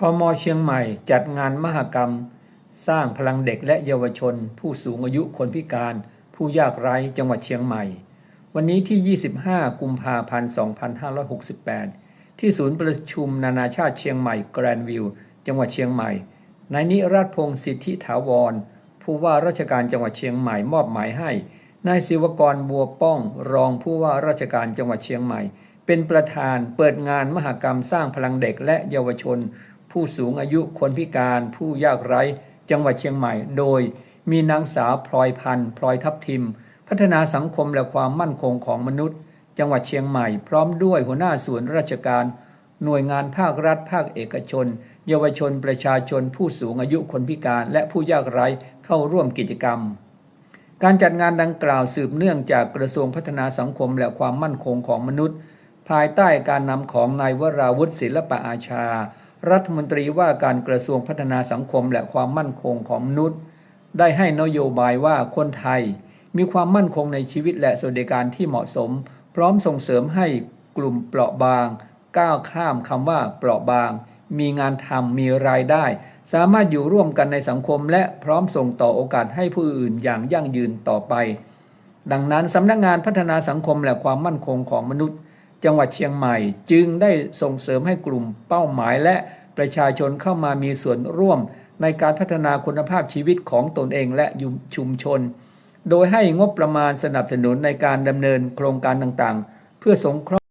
พมเชียงใหม่จัดงานมหกรรม สร้างพลังเด็กและเยาวชน ผู้สูงอายุคนพิการ ผู้ยากไร้จังหวัดเชียงใหม่ วันนี้ที่ 25 กุมภาพันธ์ 2568 ที่ศูนย์ประชุมนานาชาติเชียงใหม่แกรนวิวจังหวัดเชียงใหม่นายนิรัตพงศ์สิทธิถาวร ผู้ว่าราชการจังหวัดเชียงใหม่มอบหมายให้นายศิวกรบัวป้อง รองผู้ว่าราชการจังหวัดเชียงใหม่ เป็นประธานเปิดงานมหกรรมสร้างพลังเด็กและเยาวชน ผู้สูงอายุคนพิการผู้ยากไร้ จังหวัดเชียงใหม่ โดยมีนางสาวพลอยพันธ์พลอยทับทิม พัฒนาสังคมและความมั่นคงของมนุษย์ จังหวัดเชียงใหม่ พร้อมด้วยหัวหน้าส่วนราชการ หน่วยงานภาครัฐ ภาคเอกชน เยาวชนประชาชน ผู้สูงอายุคนพิการ และผู้ยากไร้เข้าร่วมกิจกรรมการจัดงานดังกล่าวสืบเนื่องจากกระทรวงพัฒนาสังคมและความมั่นคงของมนุษย์ ภายใต้การนำของนายวราวุฒิศิลปะอาชา รัฐมนตรีว่าการกระทรวงพัฒนาสังคมและความมั่นคงของมนุษย์ ได้ให้นโยบายว่าคนไทย มีความมั่นคงในชีวิตและสวัสดิการที่เหมาะสม พร้อมส่งเสริมให้กลุ่มเปราะบาง ก้าวข้ามคำว่าเปราะบาง มีงานทำมีรายได้ สามารถอยู่ร่วมกันในสังคม และพร้อมส่งต่อโอกาสให้ผู้อื่นอย่างยั่งยืนต่อไป ดังนั้นสำนักงานพัฒนาสังคมและความมั่นคงของมนุษย์ จังหวัดเชียงใหม่ จึงได้ส่งเสริมให้กลุ่มเป้าหมายและประชาชนเข้ามามีส่วนร่วมในการพัฒนาคุณภาพชีวิตของตนเองและชุมชน โดยให้งบประมาณสนับสนุนในการดำเนินโครงการต่างๆ เพื่อสงเคราะห์